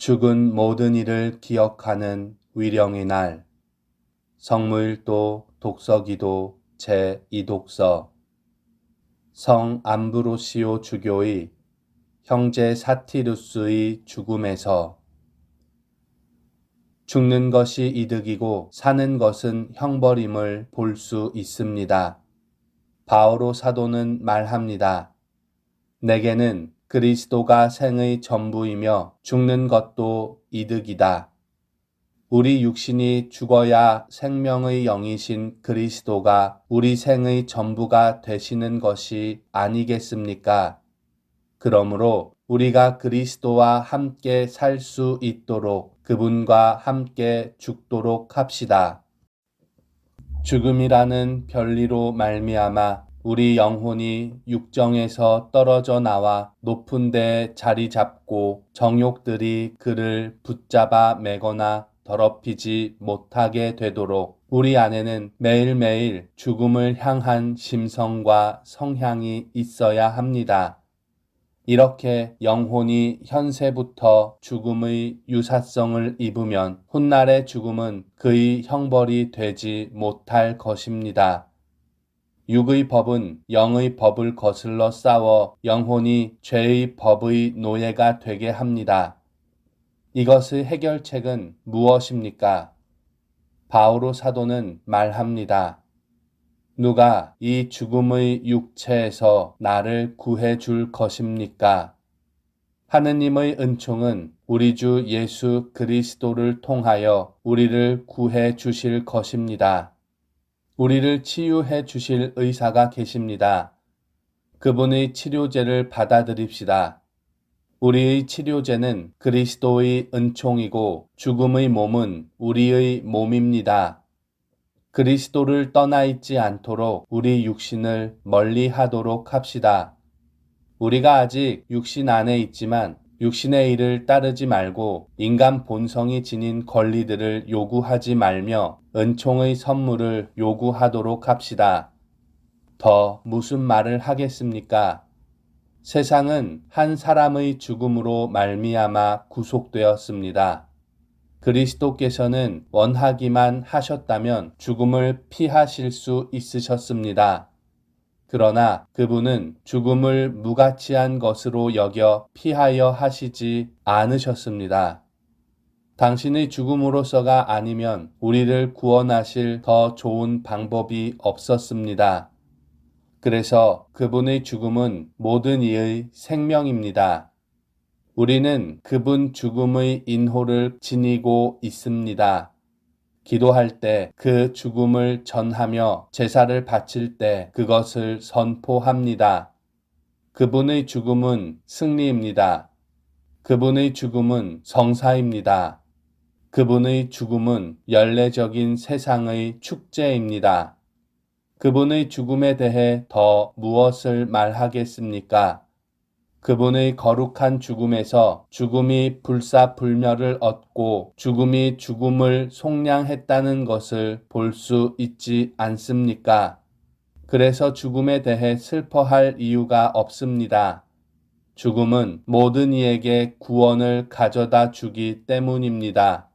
죽은 모든 이를 기억하는 위령의 날. 성무일도 독서기도 제2독서 성 암브로시오 주교의 형제 사티루스의 죽음에서 죽는 것이 이득이고 사는 것은 형벌임을 볼 수 있습니다. 바오로 사도는 말합니다. 내게는 그리스도가 생의 전부이며 죽는 것도 이득이다. 우리 육신이 죽어야 생명의 영이신 그리스도가 우리 생의 전부가 되시는 것이 아니겠습니까? 그러므로 우리가 그리스도와 함께 살 수 있도록 그분과 함께 죽도록 합시다. 죽음이라는 별리로 말미암아 우리 영혼이 육정에서 떨어져 나와 높은 데 자리 잡고 정욕들이 그를 붙잡아 매거나 더럽히지 못하게 되도록 우리 안에는 매일매일 죽음을 향한 심성과 성향이 있어야 합니다. 이렇게 영혼이 현세부터 죽음의 유사성을 입으면 훗날의 죽음은 그의 형벌이 되지 못할 것입니다. 육의 법은 영의 법을 거슬러 싸워 영혼이 죄의 법의 노예가 되게 합니다. 이것의 해결책은 무엇입니까? 바오로 사도는 말합니다. 누가 이 죽음의 육체에서 나를 구해 줄 것입니까? 하느님의 은총은 우리 주 예수 그리스도를 통하여 우리를 구해 주실 것입니다. 우리를 치유해 주실 의사가 계십니다. 그분의 치료제를 받아들입시다. 우리의 치료제는 그리스도의 은총이고 죽음의 몸은 우리의 몸입니다. 그리스도를 떠나 있지 않도록 우리 육신을 멀리 하도록 합시다. 우리가 아직 육신 안에 있지만 육신의 일을 따르지 말고 인간 본성이 지닌 권리들을 요구하지 말며 은총의 선물을 요구하도록 합시다. 더 무슨 말을 하겠습니까? 세상은 한 사람의 죽음으로 말미암아 구속되었습니다. 그리스도께서는 원하기만 하셨다면 죽음을 피하실 수 있으셨습니다. 그러나 그분은 죽음을 무가치한 것으로 여겨 피하여 하시지 않으셨습니다. 당신의 죽음으로서가 아니면 우리를 구원하실 더 좋은 방법이 없었습니다. 그래서 그분의 죽음은 모든 이의 생명입니다. 우리는 그분 죽음의 인호를 지니고 있습니다. 기도할 때 그 죽음을 전하며 제사를 바칠 때 그것을 선포합니다. 그분의 죽음은 승리입니다. 그분의 죽음은 성사입니다. 그분의 죽음은 연례적인 세상의 축제입니다. 그분의 죽음에 대해 더 무엇을 말하겠습니까? 그분의 거룩한 죽음에서 죽음이 불사불멸을 얻고 죽음이 죽음을 속량했다는 것을 볼 수 있지 않습니까? 그래서 죽음에 대해 슬퍼할 이유가 없습니다. 죽음은 모든 이에게 구원을 가져다 주기 때문입니다.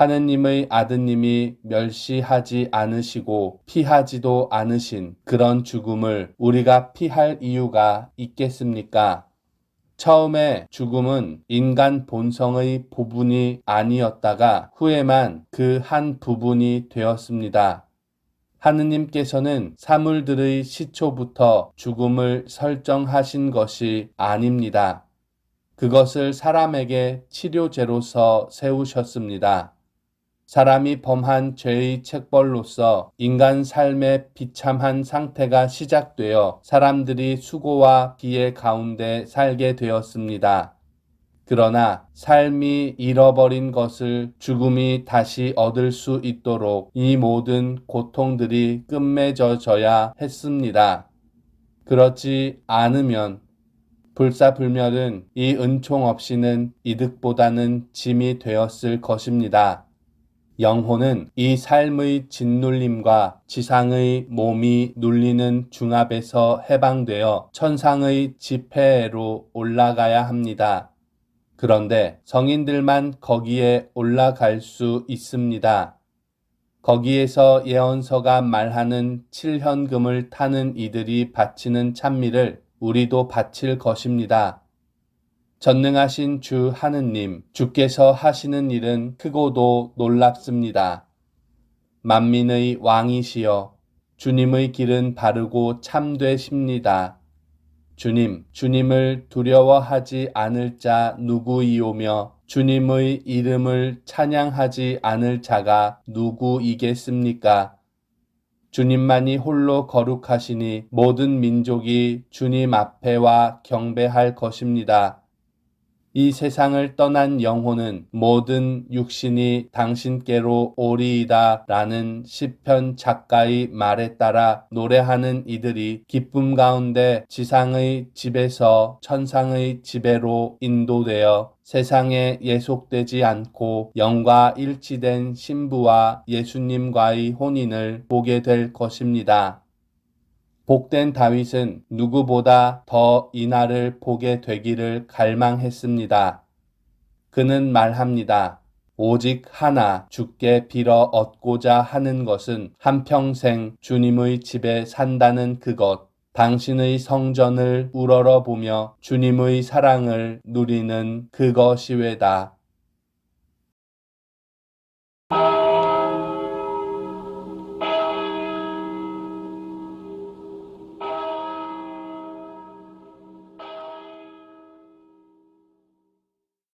하느님의 아드님이 멸시하지 않으시고 피하지도 않으신 그런 죽음을 우리가 피할 이유가 있겠습니까? 처음에 죽음은 인간 본성의 부분이 아니었다가 후에만 그 한 부분이 되었습니다. 하느님께서는 사물들의 시초부터 죽음을 설정하신 것이 아닙니다. 그것을 사람에게 치료제로서 세우셨습니다. 사람이 범한 죄의 책벌로서 인간 삶의 비참한 상태가 시작되어 사람들이 수고와 비애 가운데 살게 되었습니다. 그러나 삶이 잃어버린 것을 죽음이 다시 얻을 수 있도록 이 모든 고통들이 끝맺어져야 했습니다. 그렇지 않으면 불사불멸은 이 은총 없이는 이득보다는 짐이 되었을 것입니다. 영혼은 이 삶의 짓눌림과 지상의 몸이 눌리는 중압에서 해방되어 천상의 지폐로 올라가야 합니다. 그런데 성인들만 거기에 올라갈 수 있습니다. 거기에서 예언서가 말하는 칠현금을 타는 이들이 바치는 찬미를 우리도 바칠 것입니다. 전능하신 주 하느님, 주께서 하시는 일은 크고도 놀랍습니다. 만민의 왕이시여, 주님의 길은 바르고 참되십니다. 주님, 주님을 두려워하지 않을 자 누구이오며 주님의 이름을 찬양하지 않을 자가 누구이겠습니까? 주님만이 홀로 거룩하시니 모든 민족이 주님 앞에와 경배할 것입니다. 이 세상을 떠난 영혼은 모든 육신이 당신께로 오리이다 라는 시편 작가의 말에 따라 노래하는 이들이 기쁨 가운데 지상의 집에서 천상의 집에로 인도되어 세상에 예속되지 않고 영과 일치된 신부와 예수님과의 혼인을 보게 될 것입니다. 복된 다윗은 누구보다 더 이날을 보게 되기를 갈망했습니다. 그는 말합니다. 오직 하나 주께 빌어 얻고자 하는 것은 한평생 주님의 집에 산다는 그것, 당신의 성전을 우러러 보며 주님의 사랑을 누리는 그것이외다.